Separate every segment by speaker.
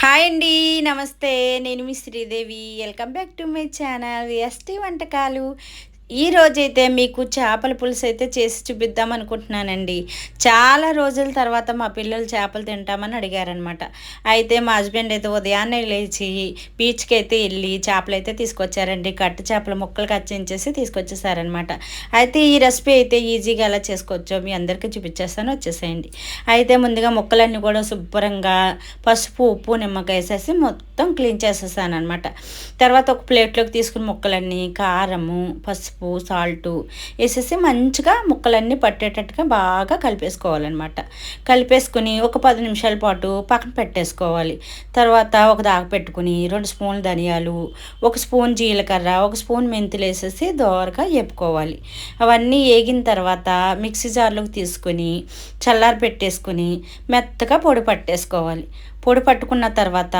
Speaker 1: Hi అండి నమస్తే. నేను మీ Sridevi. Welcome back to my channel. ST వంటకాలు. ఈ రోజైతే మీకు చేపల పులుసు అయితే చేసి చూపిద్దాం అనుకుంటున్నానండి. చాలా రోజుల తర్వాత మా పిల్లలు చేపలు తింటామని అడిగారనమాట అయితే మా హస్బెండ్ అయితే ఉదయాన్నే లేచి బీచ్కి అయితే వెళ్ళి చేపలు అయితే తీసుకొచ్చారండి. కట్టు చేపల ముక్కలు కచ్చించేసి తీసుకొచ్చేసారనమాట అయితే ఈ రెసిపీ అయితే ఈజీగా ఎలా చేసుకోవచ్చో మీ అందరికీ చూపించేస్తాను. వచ్చేసేయండి. అయితే ముందుగా ముక్కలన్నీ కూడా శుభ్రంగా పసుపు ఉప్పు నిమ్మకాయ వేసేసి మొత్తం క్లీన్ చేసేసాను అనమాట తర్వాత ఒక ప్లేట్లోకి తీసుకుని ముక్కలన్నీ కారము పసుపు పసుపు సాల్టు వేసేసి మంచిగా ముక్కలన్నీ పట్టేటట్టుగా బాగా కలిపేసుకోవాలన్నమాట. కలిపేసుకుని ఒక పది నిమిషాల పాటు పక్కన పెట్టేసుకోవాలి. తర్వాత ఒక దాగ పెట్టుకుని రెండు స్పూన్లు ధనియాలు ఒక స్పూన్ జీలకర్ర ఒక స్పూన్ మెంతులు వేసేసి దోరగా వేపుకోవాలి అవన్నీ వేగిన తర్వాత మిక్సీ జార్లోకి తీసుకొని చల్లారి పెట్టేసుకుని మెత్తగా పొడి పట్టేసుకోవాలి. పొడి పట్టుకున్న తర్వాత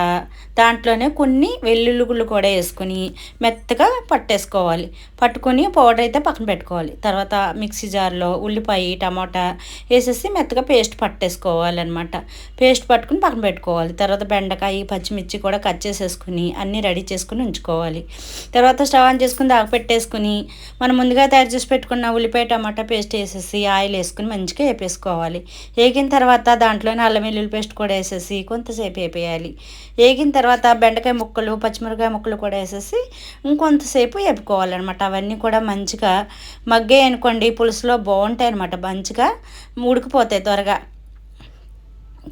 Speaker 1: దాంట్లోనే కొన్ని వెల్లుల్లిగుళ్ళు కూడా వేసుకొని మెత్తగా పట్టేసుకోవాలి. పట్టుకొని పౌడర్ అయితే పక్కన పెట్టుకోవాలి. తర్వాత మిక్సీ జార్లో ఉల్లిపాయ టమాటా వేసేసి మెత్తగా పేస్ట్ పట్టేసుకోవాలన్నమాట. పేస్ట్ పట్టుకుని పక్కన పెట్టుకోవాలి. తర్వాత బెండకాయ పచ్చిమిర్చి కూడా కట్ చేసేసుకుని అన్నీ రెడీ చేసుకుని ఉంచుకోవాలి. తర్వాత స్టవ్ ఆన్ చేసుకుని దాకా పెట్టేసుకుని మనం ముందుగా తయారు చేసి పెట్టుకున్న ఉల్లిపాయ టమాటా పేస్ట్ వేసేసి ఆయిల్ వేసుకుని మంచిగా వేపేసుకోవాలి. వేగిన తర్వాత దాంట్లోనే అల్లం వెల్లుల్లి పేస్ట్ కూడా వేసేసి కొంత కొంతసేపు వేపేయాలి వేగిన తర్వాత బెండకాయ ముక్కలు పచ్చిమిరకాయ ముక్కలు కూడా వేసేసి ఇంకొంతసేపు వేపుకోవాలన్నమాట అవన్నీ కూడా మంచిగా మగ్గాయి అనుకోండి పులుసులో బాగుంటాయి అనమాట మంచిగా ఉడికిపోతాయి త్వరగా.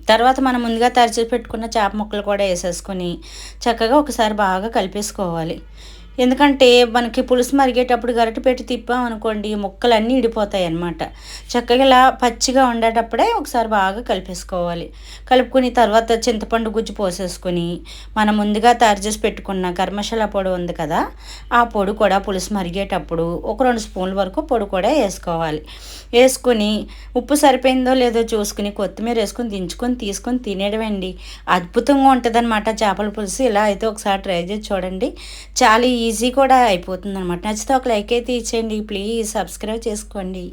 Speaker 1: తర్వాత మనం ముందుగా తరిచి పెట్టుకున్న చేప ముక్కలు కూడా వేసేసుకొని చక్కగా ఒకసారి బాగా కలిపేసుకోవాలి. ఎందుకంటే మనకి పులుసు మరిగేటప్పుడు గరిట పెట్టి తిప్పామనుకోండి ముక్కలన్నీ ఇడిపోతాయి అన్నమాట. చక్కగా ఇలా పచ్చిగా ఉండేటప్పుడే ఒకసారి బాగా కలిపేసుకోవాలి. కలుపుకుని తర్వాత చింతపండు గుజ్జు పోసేసుకొని మనం ముందుగా తయారు చేసి పెట్టుకున్న కర్మశాల పొడి ఉంది కదా ఆ పొడి కూడా పులుసు మరిగేటప్పుడు ఒక రెండు స్పూన్ల వరకు పొడి కూడా వేసుకోవాలి. వేసుకుని ఉప్పు సరిపోయిందో లేదో చూసుకుని కొత్తిమీర వేసుకొని దించుకొని తీసుకొని తినేయడమండి. అద్భుతంగా ఉంటుందన్నమాట చేపల పులుసు. ఇలా అయితే ఒకసారి ట్రై చేసి చూడండి. చాలా ఈజీ కూడా అయిపోతుంది అనమాట నచ్చితే ఒక లైక్ అయితే ఇచ్చేయండి. ప్లీజ్ సబ్స్క్రైబ్ చేసుకోండి.